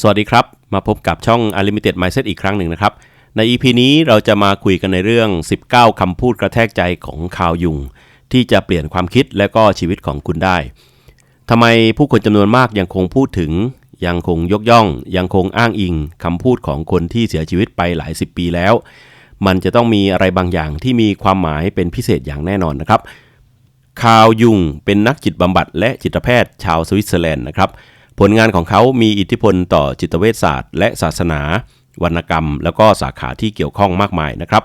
สวัสดีครับ มาพบกับช่อง Unlimited Mindset อีกครั้งหนึ่งนะครับ ใน EP นี้เราจะมาคุยกันในเรื่อง 19 คำพูดกระแทกใจของคาวยุง ที่จะเปลี่ยนความคิดและก็ชีวิตของคุณได้ทำไมผู้คนจำนวนมากยังคงพูดถึง ยังคงยกย่อง ยังคงอ้างอิงคำพูดของคนที่เสียชีวิตไปหลายสิบปีแล้ว มันจะต้องมีอะไรบางอย่างที่มีความหมายเป็นพิเศษอย่างแน่นอนนะครับคาวยุงเป็นนักจิตบำบัดและจิตแพทย์ชาวสวิตเซอร์แลนด์นะครับ ผลงานของเขามีอิทธิพลต่อจิตเวชศาสตร์ และศาสนา วรรณกรรม แล้วก็สาขาที่เกี่ยวข้องมากมายนะครับ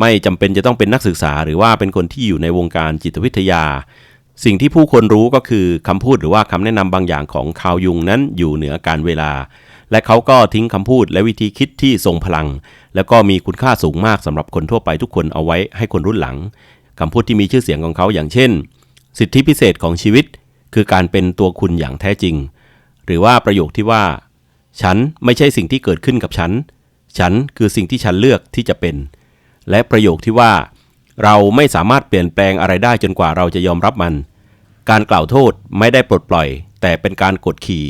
ไม่จำเป็นจะต้องเป็นนักศึกษา หรือว่าเป็นคนที่อยู่ในวงการจิตวิทยา สิ่งที่ผู้คนรู้ก็คือคำพูดหรือว่าคำแนะนำบางอย่างของคาวยุงนั้นอยู่เหนือการเวลา และเขาก็ทิ้งคำพูดและวิธีคิดที่ทรงพลัง แล้วก็มีคุณค่าสูงมากสำหรับคนทั่วไปทุกคนเอาไว้ให้คนรุ่นหลังคำพูดที่มีชื่อเสียงของเขาอย่างเช่น สิทธิพิเศษของชีวิต คือการเป็นตัวคุณอย่างแท้จริง หรือว่าประโยคที่ว่า ฉันไม่ใช่สิ่งที่เกิดขึ้นกับฉัน ฉันคือสิ่งที่ฉันเลือกที่จะเป็น และประโยคที่ว่า เราไม่สามารถเปลี่ยนแปลงอะไรได้จนกว่าเราจะยอมรับมัน การกล่าวโทษไม่ได้ปลดปล่อย แต่เป็นการกดขี่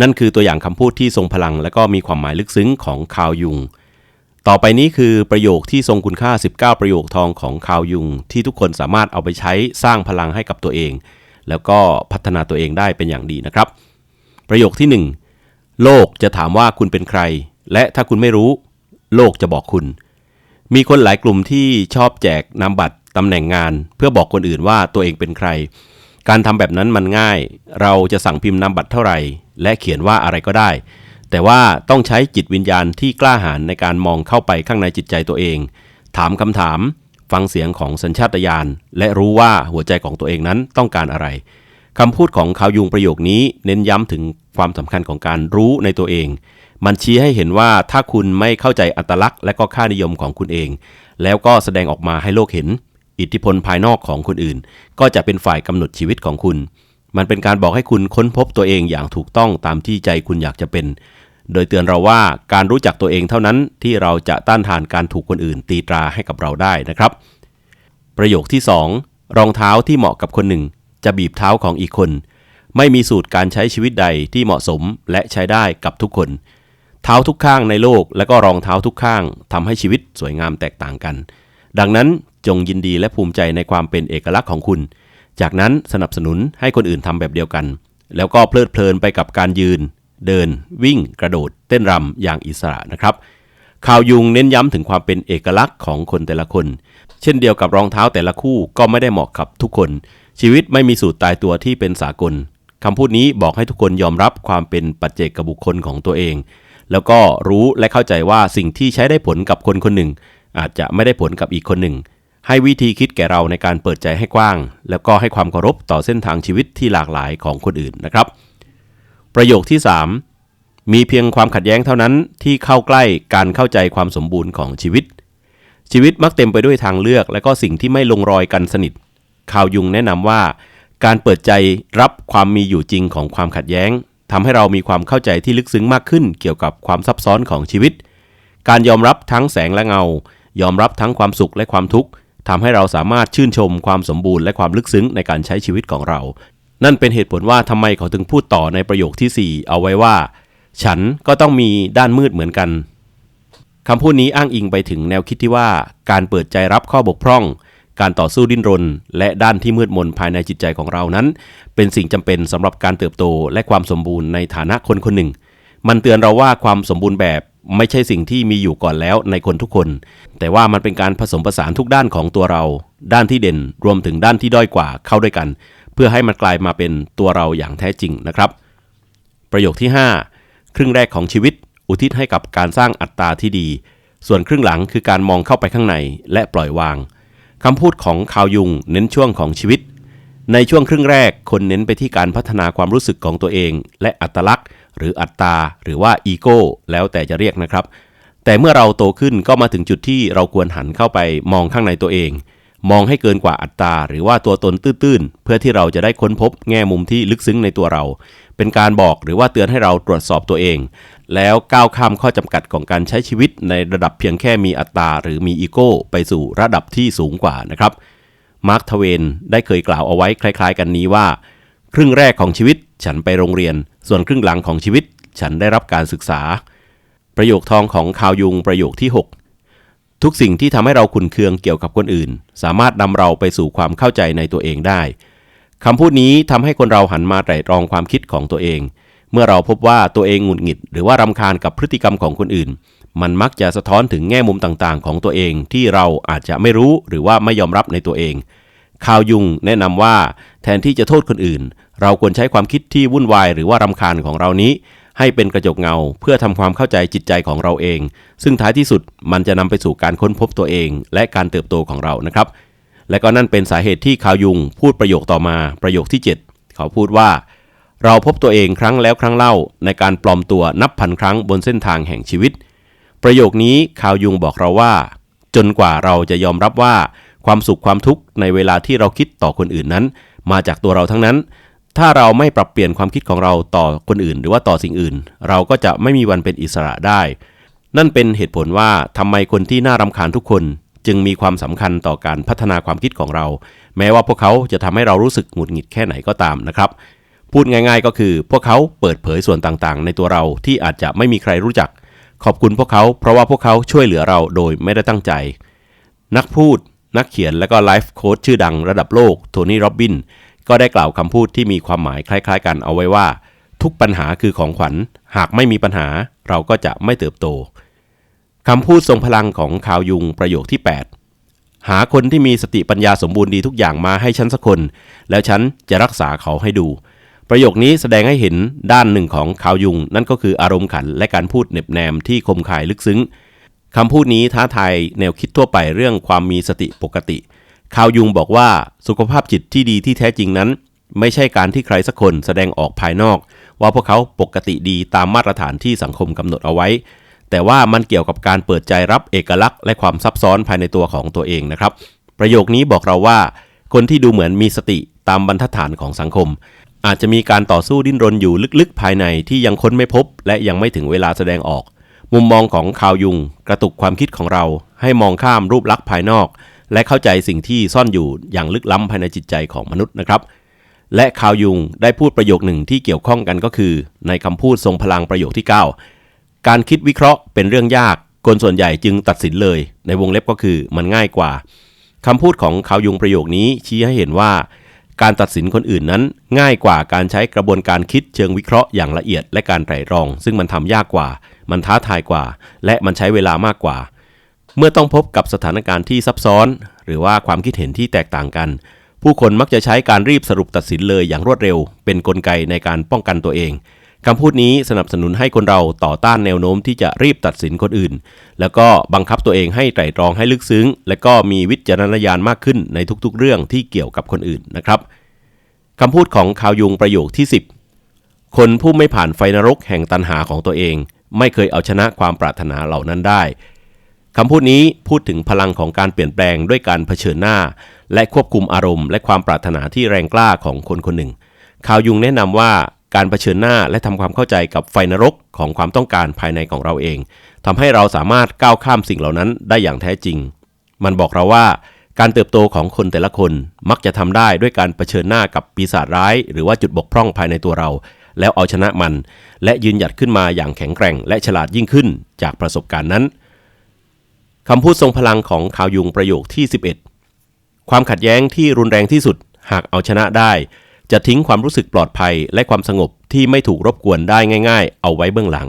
นั่นคือตัวอย่างคำพูดที่ทรงพลัง และก็มีความหมายลึกซึ้งของคาวยุงต่อไปนี้คือประโยคที่ทรงคุณค่า 19 ประโยคทองของคาวยุง ที่ทุกคนสามารถเอาไปใช้สร้างพลังให้กับตัวเอง แล้วก็พัฒนาตัวเองได้เป็นอย่างดีนะครับ ประโยคที่ 1 โลกจะถามว่าคุณเป็นใคร และถ้าคุณไม่รู้ โลกจะบอกคุณ มีคนหลายกลุ่มที่ชอบแจกนามบัตรตำแหน่งงาน เพื่อบอกคนอื่นว่าตัวเองเป็นใคร การทำแบบนั้นมันง่าย เราจะสั่งพิมพ์นามบัตรเท่าไหร่ และเขียนว่าอะไรก็ได้ แต่ว่าต้องใช้จิตวิญญาณที่กล้าหาญในการมองเข้าไปข้างในจิตใจตัวเอง ถามคำถาม ฟังเสียงของสัญชาตญาณและรู้ว่าหัวใจของตัวเองนั้นต้องการอะไรคำพูดของข่าวยุงประโยคนี้เน้นย้ำถึงความสำคัญของการรู้ในตัวเอง มันชี้ให้เห็นว่าถ้าคุณไม่เข้าใจอัตลักษณ์และก็ค่านิยมของคุณเอง แล้วก็แสดงออกมาให้โลกเห็น อิทธิพลภายนอกของคนอื่น ก็จะเป็นฝ่ายกำหนดชีวิตของคุณ มันเป็นการบอกให้คุณค้นพบตัวเองอย่างถูกต้องตามที่ใจคุณอยากจะเป็น โดยเตือนเราว่าการรู้จักตัวเองเท่านั้นที่เราจะต้านทานการถูกคนอื่นตีตราให้กับเราได้นะครับ ประโยคที่ 2 รองเท้าที่เหมาะกับคนหนึ่ง จะบีบเท้าของอีกคน ไม่มีสูตรการใช้ชีวิตใดที่เหมาะสมและใช้ได้กับทุกคน เท้าทุกข้างในโลกและก็รองเท้าทุกข้างทำให้ชีวิตสวยงามแตกต่างกัน ดังนั้นจงยินดีและภูมิใจในความเป็นเอกลักษณ์ของคุณ จากนั้นสนับสนุนให้คนอื่นทำแบบเดียวกัน แล้วก็เพลิดเพลินไปกับการยืน เดิน วิ่ง กระโดด เต้นรำอย่างอิสระนะครับ ข่าวยุงเน้นย้ำถึงความเป็นเอกลักษณ์ของคนแต่ละคน เช่นเดียวกับรองเท้าแต่ละคู่ก็ไม่ได้เหมาะกับทุกคน ชีวิตไม่มีสูตรตายตัวที่เป็นสากลคำพูดนี้บอกให้ทุกคนยอมรับความเป็นปัจเจกบุคคลของตัวเอง แล้วก็รู้และเข้าใจว่าสิ่งที่ใช้ได้ผลกับคนคนหนึ่ง อาจจะไม่ได้ผลกับอีกคนหนึ่ง ให้วิธีคิดแก่เราในการเปิดใจให้กว้าง แล้วก็ให้ความเคารพต่อเส้นทางชีวิตที่หลากหลายของคนอื่นนะครับ ประโยคที่ 3 มีเพียงความขัดแย้งเท่านั้นที่เข้าใกล้การเข้าใจความสมบูรณ์ของชีวิต ชีวิตมักเต็มไปด้วยทางเลือก และก็สิ่งที่ไม่ลงรอยกันสนิท ข่าวยุงแนะนำว่า การเปิดใจรับความมีอยู่จริงของความขัดแย้งทำให้เรามีความเข้าใจที่ลึกซึ้งมากขึ้น เกี่ยวกับความซับซ้อนของชีวิต การยอมรับทั้งแสงและเงา ยอมรับทั้งความสุขและความทุกข์ทำให้เราสามารถชื่นชมความสมบูรณ์และความลึกซึ้งในการใช้ชีวิตของเรา นั่นเป็นเหตุผลว่าทำไมเขาถึงพูดต่อในประโยคที่ 4 เอาไว้ว่า ฉันก็ต้องมีด้านมืดเหมือนกันคำพูดนี้อ้างอิงไปถึงแนวคิดที่ว่า การเปิดใจรับข้อบกพร่อง การต่อสู้ดิ้นรน และด้านที่มืดมนภายในจิตใจของเรานั้น เป็นสิ่งจำเป็นสำหรับการเติบโตและความสมบูรณ์ในฐานะคนคนหนึ่ง มันเตือนเราว่าความสมบูรณ์แบบไม่ใช่สิ่งที่มีอยู่ก่อนแล้วในคนทุกคน แต่ว่ามันเป็นการผสมผสานทุกด้านของตัวเรา ด้านที่เด่นรวมถึงด้านที่ด้อยกว่าเข้าด้วยกัน เพื่อให้มันกลายมาเป็นตัวเราอย่างแท้จริงนะครับ ประโยคที่ 5 ครึ่งแรกของชีวิต อุทิศให้กับการสร้างอัตตาที่ดี ส่วนครึ่งหลังคือการมองเข้าไปข้างในและปล่อยวางคำพูดของคาวยุงเน้นช่วงของชีวิต ในช่วงครึ่งแรกคนเน้นไปที่การพัฒนาความรู้สึกของตัวเอง และอัตลักษณ์ หรืออัตตา หรือว่าอีโก้แล้วแต่จะเรียกนะครับ แต่เมื่อเราโตขึ้นก็มาถึงจุดที่เราควรหันเข้าไปมองข้างในตัวเอง มองให้เกินกว่าอัตตา หรือว่าตัวตนตื้นๆ เพื่อที่เราจะได้ค้นพบแง่มุมที่ลึกซึ้งในตัวเรา เป็นการบอกหรือว่าเตือนให้เราตรวจสอบตัวเอง แล้วก้าวข้ามข้อจำกัดของการใช้ชีวิตในระดับเพียงแค่มีอัตตา หรือมีอีโก้ไปสู่ระดับที่สูงกว่านะครับมาร์คทเวนได้เคยกล่าวเอาไว้คล้าย ๆ กันนี้ว่า ครึ่งแรกของชีวิตฉันไปโรงเรียน ส่วนครึ่งหลังของชีวิต ฉันได้รับการศึกษา ประโยคทองของคาวยุงประโยคที่ 6 ทุกสิ่งที่ทำให้เราขุนเคืองเกี่ยวกับคนอื่น สามารถนำเราไปสู่ความเข้าใจในตัวเองได้คำพูดนี้ทำให้คนเราหันมาไตร่ตรองความคิดของตัวเอง เมื่อเราพบว่าตัวเองหงุดหงิด หรือว่ารำคาญกับพฤติกรรมของคนอื่น มันมักจะสะท้อนถึงแง่มุมต่างๆ ของตัวเองที่เราอาจจะไม่รู้หรือว่าไม่ยอมรับในตัวเอง ข่าวยุงแนะนำว่าแทนที่จะโทษคนอื่น เราควรใช้ความคิดที่วุ่นวายหรือว่ารำคาญของเรานี้ ให้เป็นกระจกเงาเพื่อทำความเข้าใจจิตใจของเราเอง ซึ่งท้ายที่สุดมันจะนำไปสู่การค้นพบตัวเอง และการเติบโตของเรานะครับ และก็นั่นเป็นสาเหตุที่ข่าวยุงพูดประโยคต่อมาประโยคที่ 7 เขาพูดว่า เราพบตัวเองครั้งแล้วครั้งเล่า ในการปลอมตัวนับพันครั้งบนเส้นทางแห่งชีวิต ประโยคนี้ข่าวยุงบอกเราว่า จนกว่าเราจะยอมรับว่าความสุขความทุกข์ในเวลาที่เราคิดต่อคนอื่นนั้น มาจากตัวเราทั้งนั้น ถ้าเราไม่ปรับเปลี่ยนความคิดของเราต่อคนอื่น หรือว่าต่อสิ่งอื่น เราก็จะไม่มีวันเป็นอิสระได้ นั่นเป็นเหตุผลว่าทำไมคนที่น่ารำคาญทุกคนจึงมีความสำคัญต่อการพัฒนาความคิดของเรา แม้ว่าพวกเขาจะทำให้เรารู้สึกหงุดหงิดแค่ไหนก็ตามนะครับ พูดง่าย ๆ ก็คือ พวกเขาเปิดเผยส่วนต่างๆ ในตัวเราที่อาจจะไม่มีใครรู้จัก ขอบคุณพวกเขา เพราะว่าพวกเขาช่วยเหลือเราโดยไม่ได้ตั้งใจ นักพูด นักเขียนและก็ไลฟ์โค้ชชื่อดังระดับโลกโทนี่ โรบบิน ก็ได้กล่าวคำพูดที่มีความหมายคล้าย ๆ กันเอาไว้ว่า ทุกปัญหาคือของขวัญ หากไม่มีปัญหาเราก็จะไม่เติบโตคำพูดทรงพลังของข่าวยุงประโยคที่ 8 หาคนที่มีสติปัญญาสมบูรณ์ดีทุกอย่างมาให้ฉันสักคน แล้วฉันจะรักษาเขาให้ดู ประโยคนี้แสดงให้เห็นด้านหนึ่งของข่าวยุง นั่นก็คืออารมณ์ขันและการพูดเน็บแนมที่คมคายลึกซึ้งคำพูดนี้ท้าทายแนวคิดทั่วไปเรื่องความมีสติปกติ ข่าวยุงบอกว่าสุขภาพจิตที่ดีที่แท้จริงนั้น ไม่ใช่การที่ใครสักคนแสดงออกภายนอก ว่าพวกเขาปกติดีตามมาตรฐานที่สังคมกำหนดเอาไว้ แต่ว่ามันเกี่ยวกับการเปิดใจรับเอกลักษณ์และความซับซ้อนภายในตัวของตัวเองนะครับ ประโยคนี้บอกเราว่า คนที่ดูเหมือนมีสติตามบรรทัดฐานของสังคม อาจจะมีการต่อสู้ดิ้นรนอยู่ลึกๆ ภายในที่ยังค้นไม่พบ และยังไม่ถึงเวลาแสดงออก มุมมองของข่าวยุง กระตุกความคิดของเรา ให้มองข้ามรูปลักษณ์ภายนอก และเข้าใจสิ่งที่ซ่อนอยู่อย่างลึกล้ำภายในจิตใจของมนุษย์นะครับ และข่าวยุงได้พูดประโยคหนึ่งที่เกี่ยวข้องกันก็คือ ในคำพูดทรงพลังประโยคที่ 9 การคิดวิเคราะห์เป็นเรื่องยาก คนส่วนใหญ่จึงตัดสินเลย ในวงเล็บก็คือมันง่ายกว่าคำพูดของข่าวยุงประโยคนี้ชี้ให้เห็นว่า การตัดสินคนอื่นนั้น ง่ายกว่าการใช้กระบวนการคิดเชิงวิเคราะห์อย่างละเอียดและการไตร่ตรอง ซึ่งมันทำยากกว่า มันท้าทายกว่า และมันใช้เวลามากกว่า เมื่อต้องพบกับสถานการณ์ที่ซับซ้อน หรือว่าความคิดเห็นที่แตกต่างกัน ผู้คนมักจะใช้การรีบสรุปตัดสินเลยอย่างรวดเร็ว เป็นนกลไกในการป้องกันตัวเองคำพูดนี้สนับสนุนให้คนเราต่อต้านแนวโน้มที่จะรีบตัดสินคนอื่น แล้วก็บังคับตัวเองให้ไตร่ตรองให้ลึกซึ้ง และก็มีวิจารณญาณมากขึ้นในทุกๆ เรื่องที่เกี่ยวกับคนอื่นนะครับคำพูดของข่าวยุงประโยคที่ 10 คนผู้ไม่ผ่านไฟนรกแห่งตันหาของตัวเอง ไม่เคยเอาชนะความปรารถนาเหล่านั้นได้ คำพูดนี้พูดถึงพลังของการเปลี่ยนแปลงด้วยการเผชิญหน้า และควบคุมอารมณ์ และความปรารถนาที่แรงกล้าของคนคนหนึ่ง ข่าวยุงแนะนำว่าการเผชิญหน้าและทำความเข้าใจกับไฟนรกของความต้องการภายในของเราเองทำให้เราสามารถก้าวข้ามสิ่งเหล่านั้นได้อย่างแท้จริง มันบอกเราว่า การเติบโตของคนแต่ละคนมักจะทำได้ด้วยการเผชิญหน้ากับปีศาจร้าย หรือว่าจุดบกพร่องภายในตัวเรา แล้วเอาชนะมัน และยืนหยัดขึ้นมาอย่างแข็งแกร่ง และฉลาดยิ่งขึ้นจากประสบการณ์นั้น คำพูดทรงพลังของข่าวยุงประโยคที่ 11 ความขัดแย้งที่รุนแรงที่สุด หากเอาชนะได้ จะทิ้งความรู้สึกปลอดภัยและความสงบที่ไม่ถูกรบกวนได้ง่าย ๆ เอาไว้เบื้องหลัง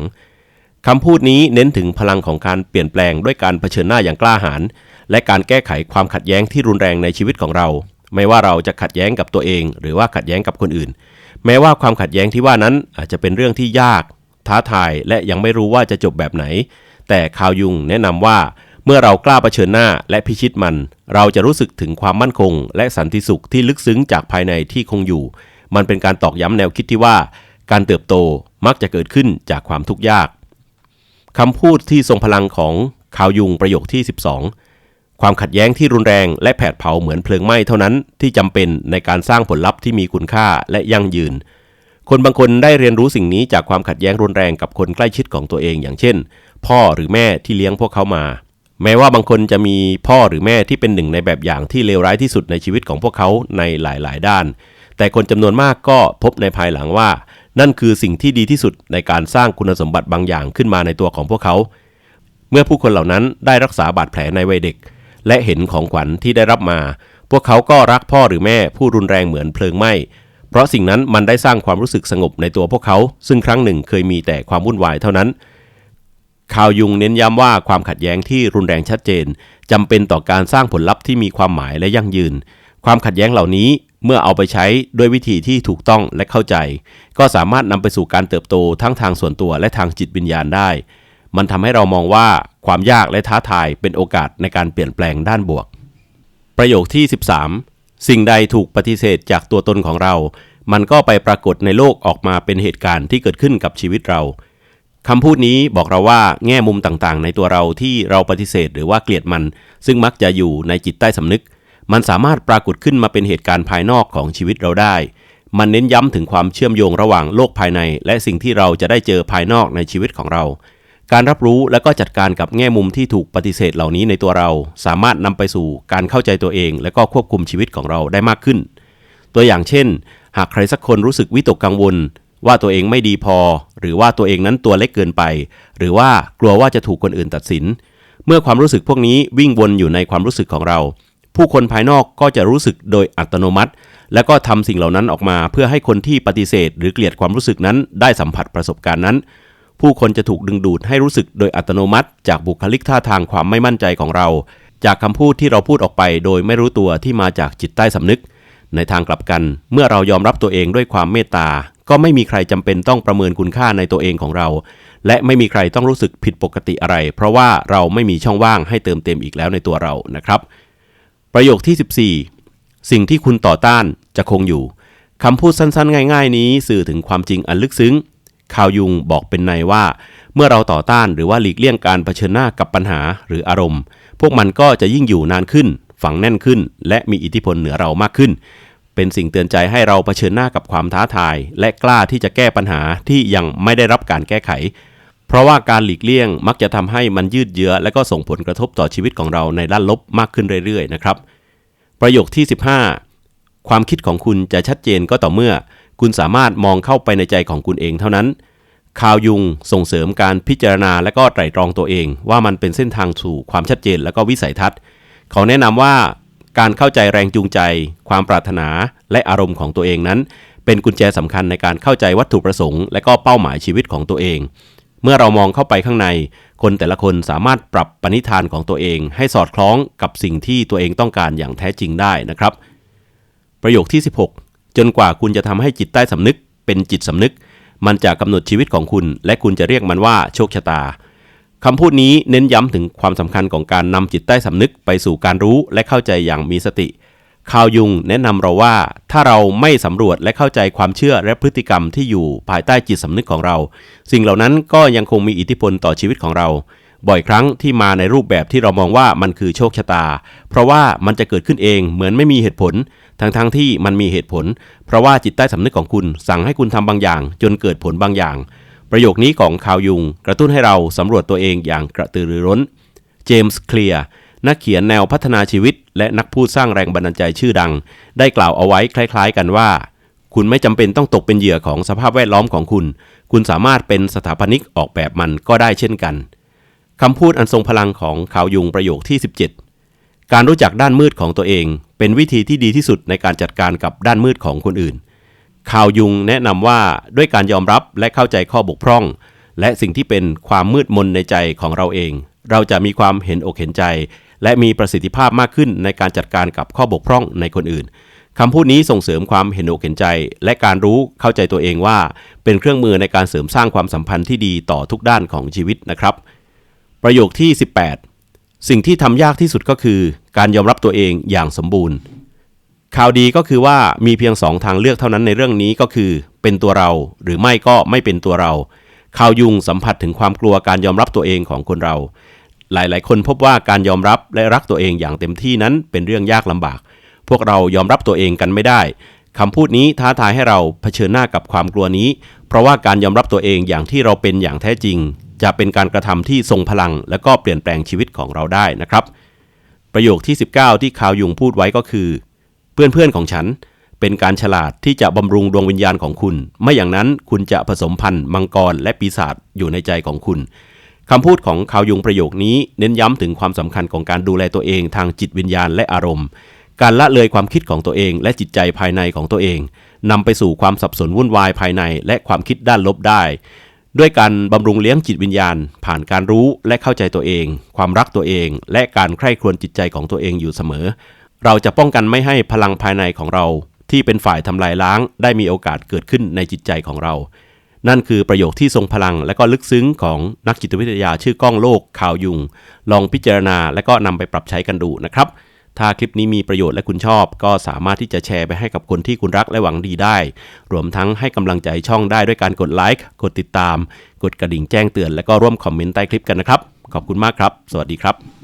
คำพูดนี้เน้นถึงพลังของการเปลี่ยนแปลงด้วยการเผชิญหน้าอย่างกล้าหาญและการแก้ไขความขัดแย้งที่รุนแรงในชีวิตของเรา ไม่ว่าเราจะขัดแย้งกับตัวเอง หรือว่าขัดแย้งกับคนอื่น แม้ว่าความขัดแย้งที่ว่านั้นอาจจะเป็นเรื่องที่ยาก ท้าทายและยังไม่รู้ว่าจะจบแบบไหน แต่ข่าวยุงแนะนำว่า เมื่อเรากล้าเผชิญหน้าและพิชิตมัน เราจะรู้สึกถึงความมั่นคง และสันติสุขที่ลึกซึ้งจากภายในที่คงอยู่ มันเป็นการตอกย้ำแนวคิดที่ว่า การเติบโตมักจะเกิดขึ้นจากความทุกข์ยากคำพูดที่ทรงพลังของข่าวยุงประโยคที่ 12 ความขัดแย้งที่รุนแรงและแผดเผาเหมือนเพลิงไหม้เท่านั้นที่จำเป็นในการสร้างผลลัพธ์ที่มีคุณค่าและยั่งยืน คนบางคนได้เรียนรู้สิ่งนี้จากความขัดแย้งรุนแรงกับคนใกล้ชิดของตัวเองอย่างเช่น พ่อหรือแม่ที่เลี้ยงพวกเขามา แม้ว่าบางคนจะมีพ่อหรือแม่ที่เป็นหนึ่งในแบบอย่างที่เลวร้ายที่สุดในชีวิตของพวกเขาในหลาย ๆ ด้าน แต่คนจำนวนมากก็พบในภายหลังว่า นั่นคือสิ่งที่ดีที่สุดในการสร้างคุณสมบัติบางอย่างขึ้นมาในตัวของพวกเขา เมื่อผู้คนเหล่านั้นได้รักษาบาดแผลในวัยเด็ก และเห็นของขวัญที่ได้รับมา พวกเขาก็รักพ่อหรือแม่ผู้รุนแรงเหมือนเพลิงไหม้เพราะสิ่งนั้นมันได้สร้างความรู้สึกสงบในตัวพวกเขา ซึ่งครั้งหนึ่งเคยมีแต่ความวุ่นวายเท่านั้น ข่าวยุงเน้นย้ำว่าความขัดแย้งที่รุนแรงชัดเจนจำเป็นต่อการสร้างผลลัพธ์ที่มีความหมายและยั่งยืน ความขัดแย้งเหล่านี้เมื่อเอาไปใช้ด้วยวิธีที่ถูกต้องและเข้าใจ ก็สามารถนำไปสู่การเติบโตทั้งทางส่วนตัวและทางจิตวิญญาณได้ มันทำให้เรามองว่าความยากและท้าทายเป็นโอกาสในการเปลี่ยนแปลงด้านบวก ประโยคที่ 13 สิ่งใดถูกปฏิเสธจากตัวตนของเรา มันก็ไปปรากฏในโลกออกมาเป็นเหตุการณ์ที่เกิดขึ้นกับชีวิตเรา คำพูดนี้บอกเราว่าแง่มุมต่างๆ ในตัวเราที่เราปฏิเสธหรือว่าเกลียดมัน ซึ่งมักจะอยู่ในจิตใต้สำนึก มันสามารถปรากฏขึ้นมาเป็นเหตุการณ์ภายนอกของชีวิตเราได้ มันเน้นย้ำถึงความเชื่อมโยงระหว่างโลกภายใน และสิ่งที่เราจะได้เจอภายนอกในชีวิตของเรา การรับรู้และก็จัดการกับแง่มุมที่ถูกปฏิเสธเหล่านี้ในตัวเรา สามารถนำไปสู่การเข้าใจตัวเอง และก็ควบคุมชีวิตของเราได้มากขึ้น ตัวอย่างเช่น หากใครสักคนรู้สึกวิตกกังวล ว่าตัวเองไม่ดีพอ หรือว่าตัวเองนั้นตัวเล็กเกินไป หรือว่ากลัวว่าจะถูกคนอื่นตัดสิน เมื่อความรู้สึกพวกนี้วิ่งวนอยู่ในความรู้สึกของเรา ผู้คนภายนอกก็จะรู้สึกโดยอัตโนมัติ และก็ทำสิ่งเหล่านั้นออกมา เพื่อให้คนที่ปฏิเสธ หรือเกลียดความรู้สึกนั้น ได้สัมผัสประสบการณ์นั้น ผู้คนจะถูกดึงดูดให้รู้สึกโดยอัตโนมัติ จากบุคลิกท่าทางความไม่มั่นใจของเรา จากคำพูดที่เราพูดออกไป โดยไม่รู้ตัวที่มาจากจิตใต้สำนึกในทางกลับกัน เมื่อเรายอมรับตัวเองด้วยความเมตตา ก็ไม่มีใครจำเป็นต้องประเมินคุณค่าในตัวเองของเรา และไม่มีใครต้องรู้สึกผิดปกติอะไร เพราะว่าเราไม่มีช่องว่างให้เติมเต็มอีกแล้วในตัวเรานะครับ ประโยคที่ 14 สิ่งที่คุณต่อต้านจะคงอยู่คำพูดสั้นๆ ง่าย ๆ นี้สื่อถึงความจริงอันลึกซึ้งข่าวยุงบอกเป็นในว่า เมื่อเราต่อต้านหรือว่าหลีกเลี่ยงการเผชิญหน้ากับปัญหาหรืออารมณ์ พวกมันก็จะยิ่งอยู่นานขึ้น ฝังแน่นขึ้น และมีอิทธิพลเหนือเรามากขึ้น เป็นสิ่งเตือนใจให้เราเผชิญหน้ากับความท้าทาย และกล้าที่จะแก้ปัญหาที่ยังไม่ได้รับการแก้ไข เพราะว่าการหลีกเลี่ยงมักจะทำให้มันยืดเยื้อ และก็ส่งผลกระทบต่อชีวิตของเราในด้านลบมากขึ้นเรื่อยๆนะครับ ประโยคที่ 15 ความคิดของคุณจะชัดเจนก็ต่อเมื่อ คุณสามารถมองเข้าไปในใจของคุณเองเท่านั้นข่าวยุงส่งเสริมการพิจารณาและก็ไตร่ตรองตัวเอง ว่ามันเป็นเส้นทางสู่ความชัดเจนและก็วิสัยทัศน์ เขาแนะนำว่า การเข้าใจแรงจูงใจ ความปรารถนาและอารมณ์ของตัวเองนั้น เป็นกุญแจสำคัญในการเข้าใจวัตถุประสงค์ และก็เป้าหมายชีวิตของตัวเอง เมื่อเรามองเข้าไปข้างใน คนแต่ละคนสามารถปรับปณิธานของตัวเอง ให้สอดคล้องกับสิ่งที่ตัวเองต้องการอย่างแท้จริงได้นะครับ ประโยคที่ 16 จนกว่าคุณจะทำให้จิตใต้สำนึก เป็นจิตสำนึก มันจะกำหนดชีวิตของคุณ และคุณจะเรียกมันว่าโชคชะตา คำพูดนี้เน้นย้ำถึงความสำคัญของการนำจิตใต้สำนึกไปสู่การรู้และเข้าใจอย่างมีสติข่าวยุงแนะนำเราว่า ถ้าเราไม่สำรวจและเข้าใจความเชื่อและพฤติกรรมที่อยู่ภายใต้จิตสำนึกของเรา สิ่งเหล่านั้นก็ยังคงมีอิทธิพลต่อชีวิตของเรา บ่อยครั้งที่มาในรูปแบบที่เรามองว่ามันคือโชคชะตา เพราะว่ามันจะเกิดขึ้นเองเหมือนไม่มีเหตุผล ทั้งๆทที่มันมีเหตุผล เพราะว่าจิตใต้สำนึกของคุณสั่งให้คุณทำบางอย่าง จนเกิดผลบางอย่าง ประโยคนี้ของข่าวยุง กระตุ้นให้เราสำรวจตัวเองอย่างกระตือรือร้น เจมส์เคลียร์นักเขียนแนวพัฒนาชีวิต และนักพูดสร้างแรงบันดาลใจชื่อดัง ได้กล่าวเอาไว้คล้าย ๆ กันว่า คุณไม่จำเป็นต้องตกเป็นเหยื่อของสภาพแวดล้อมของคุณ คุณสามารถเป็นสถาปนิกออกแบบมันก็ได้เช่นกันคำพูดอันทรงพลังของข่าวยุงประโยคที่ 17 การรู้จักด้านมืดของตัวเอง เป็นวิธีที่ดีที่สุดในการจัดการกับด้านมืดของคนอื่น ข่าวยุงแนะนำว่าด้วยการยอมรับและเข้าใจข้อบกพร่อง และสิ่งที่เป็นความมืดมนในใจของเราเอง เราจะมีความเห็นอกเห็นใจ และมีประสิทธิภาพมากขึ้นในการจัดการกับข้อบกพร่องในคนอื่นคำพูดนี้ส่งเสริมความเห็นอกเห็นใจ และการรู้เข้าใจตัวเองว่า เป็นเครื่องมือในการเสริมสร้างความสัมพันธ์ที่ดีต่อทุกด้านของชีวิตนะครับ ประโยคที่ 18 สิ่งที่ทำยากที่สุดก็คือ การยอมรับตัวเองอย่างสมบูรณ์ ข่าวดีก็คือว่ามีเพียงสองทางเลือกเท่านั้นในเรื่องนี้ก็คือ เป็นตัวเราหรือไม่ก็ไม่เป็นตัวเราข่าวยุงสัมผัสถึงความกลัวการยอมรับตัวเองของคนเรา หลายๆ คนพบว่าการยอมรับและรักตัวเองอย่างเต็มที่นั้นเป็นเรื่องยากลำบาก พวกเรายอมรับตัวเองกันไม่ได้คำพูดนี้ท้าทายให้เราเผชิญหน้ากับความกลัวนี้ เพราะว่าการยอมรับตัวเองอย่างที่เราเป็นอย่างแท้จริง จะเป็นการกระทำที่ทรงพลัง และก็เปลี่ยนแปลงชีวิตของเราได้นะครับ ประโยคที่ 19 ที่ข่าวยุงพูดไว้ก็คือ เพื่อนๆของฉัน เป็นการฉลาดที่จะบำรุงดวงวิญญาณของคุณ ไม่อย่างนั้นคุณจะผสมพันธุ์มังกรและปีศาจอยู่ในใจของคุณคำพูดของข่าวยุงประโยคนี้เน้นย้ำถึงความสำคัญของการดูแลตัวเองทางจิตวิญญาณและอารมณ์ การละเลยความคิดของตัวเองและจิตใจภายในของตัวเองนำไปสู่ความสับสนวุ่นวายภายในและความคิดด้านลบได้ ด้วยการบำรุงเลี้ยงจิตวิญญาณ ผ่านการรู้และเข้าใจตัวเอง ความรักตัวเอง และการใคร่ครวญจิตใจของตัวเองอยู่เสมอ เราจะป้องกันไม่ให้พลังภายในของเรา ที่เป็นฝ่ายทำลายล้าง ได้มีโอกาสเกิดขึ้นในจิตใจของเรา นั่นคือประโยคที่ทรงพลังและก็ลึกซึ้งของนักจิตวิทยาชื่อก้องโลกข่าวยุง ลองพิจารณาและก็นำไปปรับใช้กันดูนะครับ ถ้าคลิปนี้มีประโยชน์และคุณชอบ ก็สามารถที่จะแชร์ไปให้กับคนที่คุณรักและหวังดีได้ รวมทั้งให้กำลังใจช่องได้ด้วยการกดไลค์กดติดตาม กดกระดิ่งแจ้งเตือน และก็ร่วมคอมเมนต์ใต้คลิปกันนะครับขอบคุณมากครับ สวัสดีครับ